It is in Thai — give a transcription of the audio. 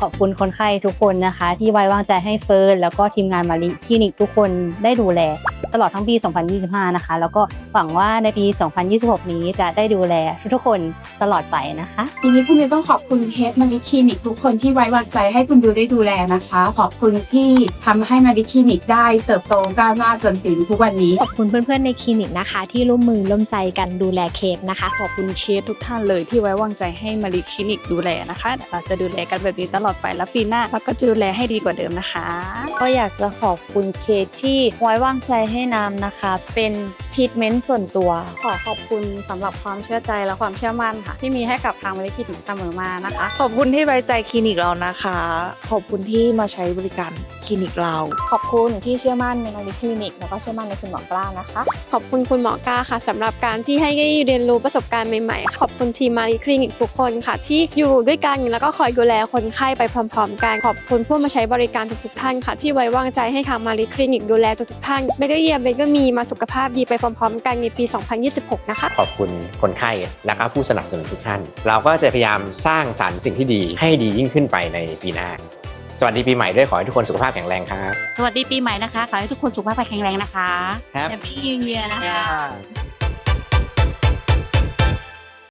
ขอบคุณคนไข้ทุกคนนะคะ ที่ไว้วางใจให้เฟิร์นแล้วก็ทีมงานมาริคลินิกทุกคนได้ดูแล ตลอดทั้งปี 2025 นะคะ แล้วก็หวังว่าในปี 2026 นี้จะได้ดูแลทุกๆคนตลอดไปนะคะทีนี้คุณบิวต้องขอบคุณเคสมาริคลินิกทุกคนที่ไว้วางใจให้คุณบิวได้ดูแลนะคะ ขอบคุณที่ทำให้มาริคลินิกได้เติบโตก้าวหน้าจนถึงทุกวันนี้ขอบคุณเพื่อนๆในคลินิกนะคะ ที่ร่วมมือร่วมใจกันดูแลเค้กนะคะ ขอบคุณเคสทุกท่านเลยที่ไว้วางใจให้มาริคลินิกดูแลนะคะเราจะดูแลกันแบบนี้ตลอดไปแล้วปีหน้าเราก็จะดูแลให้ดีกว่าเดิมนะคะ ก็อยากจะขอบคุณเคที่ไว้วางใจให้น้ำนะคะ เป็น รีทเมนต์ส่วนตัว ขอขอบคุณสำหรับความเชื่อใจและความเชื่อมั่นค่ะ ที่มีให้กับทางบริคิดเสมอมานะคะ ขอบคุณที่ไว้ใจคลินิกเรานะคะ ขอบคุณที่มาใช้บริการคลินิกเรา ขอบคุณที่เชื่อมั่นในมาริคลินิก แล้วก็เชื่อมั่นในคุณหมอกล้านะคะ ขอบคุณคุณหมอกล้าค่ะสำหรับการที่ให้ได้เรียนรู้ประสบการณ์ใหม่ๆ ขอบคุณทีมมารีคลินิกทุกคนค่ะ ที่อยู่ด้วยกันแล้วก็คอยดูแลคนไข้ไปพร้อม ๆ กัน ขอบคุณผู้มาใช้บริการทุกๆท่านค่ะ ที่ไว้วางใจให้ทางมารีคลินิกดูแลทุกๆท่านไม่ได้เยียมเบนก็มีมาสุขภาพดีไปพร้อม ๆ กันในปี 2026 นะคะ ขอบคุณคนไข้และก็ผู้สนับสนุนทุกท่าน เราก็จะพยายามสร้างสรรค์สิ่งที่ดีให้ดียิ่งขึ้นไปในปีหน้า สวัสดีปีใหม่ด้วยขอให้ทุกคนสุขภาพแข็งแรงครับ สวัสดีปีใหม่นะคะ ขอให้ทุกคนสุขภาพแข็งแรงนะคะครับ Happy New Year นะคะ